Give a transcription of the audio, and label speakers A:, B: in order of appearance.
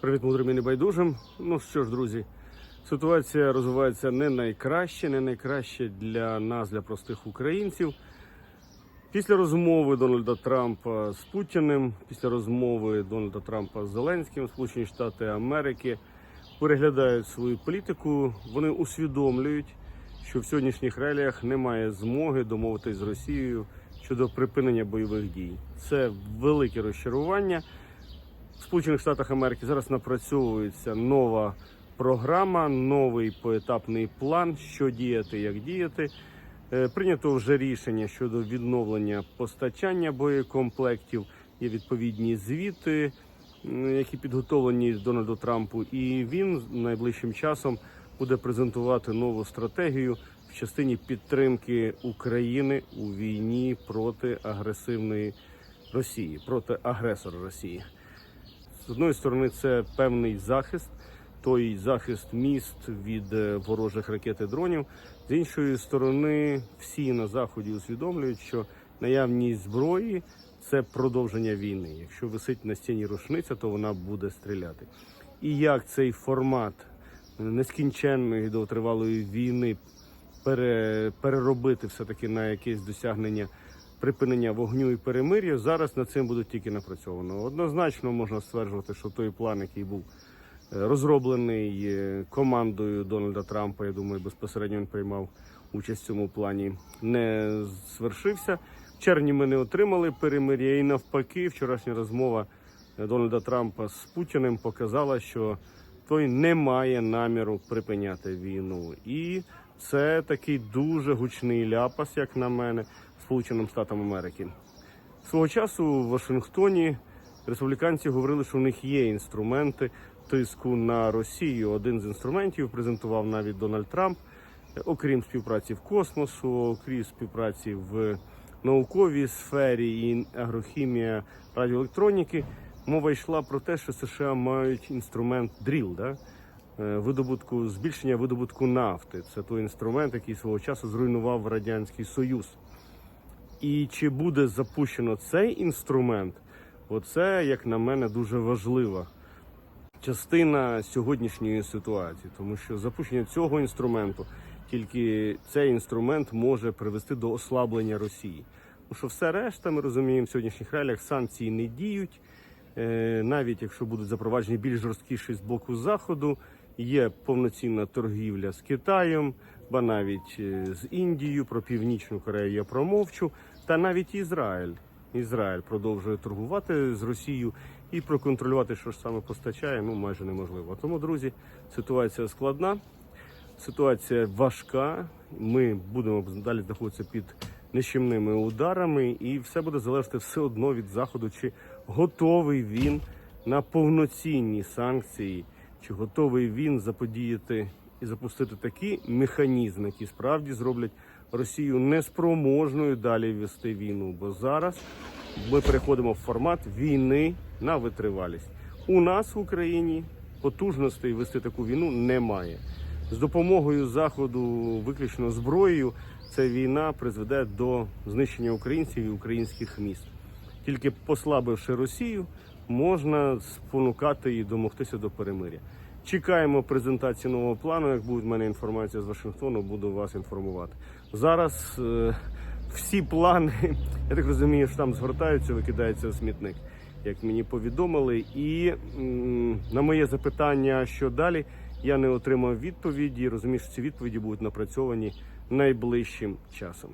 A: Привіт, мудрим і небайдужим. Ну що ж, друзі, ситуація розвивається не найкраще, не найкраще для нас, для простих українців. Після розмови Дональда Трампа з Путіним, після розмови Дональда Трампа з Зеленським, Сполучені Штати Америки переглядають свою політику. Вони усвідомлюють, що в сьогоднішніх реаліях немає змоги домовитись з Росією щодо припинення бойових дій. Це велике розчарування. Сполучених Штатах Америки зараз напрацьовується нова програма, новий поетапний план, що діяти, як діяти. Е, Прийнято вже рішення щодо відновлення постачання боєкомплектів. Є відповідні звіти, які підготовлені Дональду Трампу, і він найближчим часом буде презентувати нову стратегію в частині підтримки України у війні проти агресивної Росії, проти агресора Росії. З одної сторони, це певний захист, той захист міст від е, ворожих ракет і дронів. З іншої сторони, всі на заході усвідомлюють, що наявність зброї це продовження війни. Якщо висить на стіні рушниця, то вона буде стріляти. І як цей формат нескінченної довготривалої війни переробити все таки на якесь досягнення припинення вогню і перемир'я. Зараз над цим буде тільки напрацьовано. Однозначно можна стверджувати, що той план, який був е, розроблений е, командою Дональда Трампа, я думаю, безпосередньо він приймав участь в цьому плані, не звершився. В червні ми не отримали перемир'я, і навпаки, вчорашня розмова е, Дональда Трампа з Путіним показала, що той не має наміру припиняти війну. І це такий дуже гучний ляпас, як на мене, Сполученим Штатам Америки. Свого часу в Вашингтоні республіканці говорили, що у них є інструменти тиску на Росію. Один з інструментів презентував навіть Дональд Трамп, окрім співпраці в космосу, окрім співпраці в науковій сфері і агрохімія радіоелектроніки. Мова йшла про те, що США мають інструмент дріл, да? е, видобутку збільшення видобутку нафти. Це той інструмент, який свого часу зруйнував радянський союз. І чи буде запущено цей інструмент? Оце, як на мене, дуже важлива частина сьогоднішньої ситуації, тому що запущення цього інструменту тільки цей інструмент може привести до ослаблення Росії. Тому що все решта, ми розуміємо, в сьогоднішніх реаліях санкції не діють. Е, Навіть якщо будуть запроваджені більш жорсткіші з боку заходу, є повноцінна торгівля з Китаєм, ба навіть е, з Індією, про Північну Корею я промовчу, та навіть Ізраїль. Ізраїль продовжує торгувати з Росією і проконтролювати, що ж саме постачає, ну майже неможливо. Тому, друзі, ситуація складна, ситуація важка. Ми будемо далі знаходитися під нищівними ударами, і все буде залежати все одно від заходу, чи готовий він на повноцінні санкції, чи готовий він заподіяти і запустити такі механізми, які справді зроблять Росію неспроможною далі вести війну. Бо зараз ми переходимо в формат війни на витривалість. У нас в Україні потужностей вести таку війну немає. З допомогою заходу, виключно зброєю, ця війна призведе до знищення українців і українських міст. Тільки послабивши Росію, можна спонукати і домогтися до перемиря. Чекаємо презентації нового плану. Як буде в мене інформація з Вашингтону, буду вас інформувати. Зараз е, всі плани, я так розумію, що там згортаються, викидаються в смітник, як мені повідомили. І м, на моє запитання, що далі, я не отримав відповіді. Розумію, що ці відповіді будуть напрацьовані найближчим часом.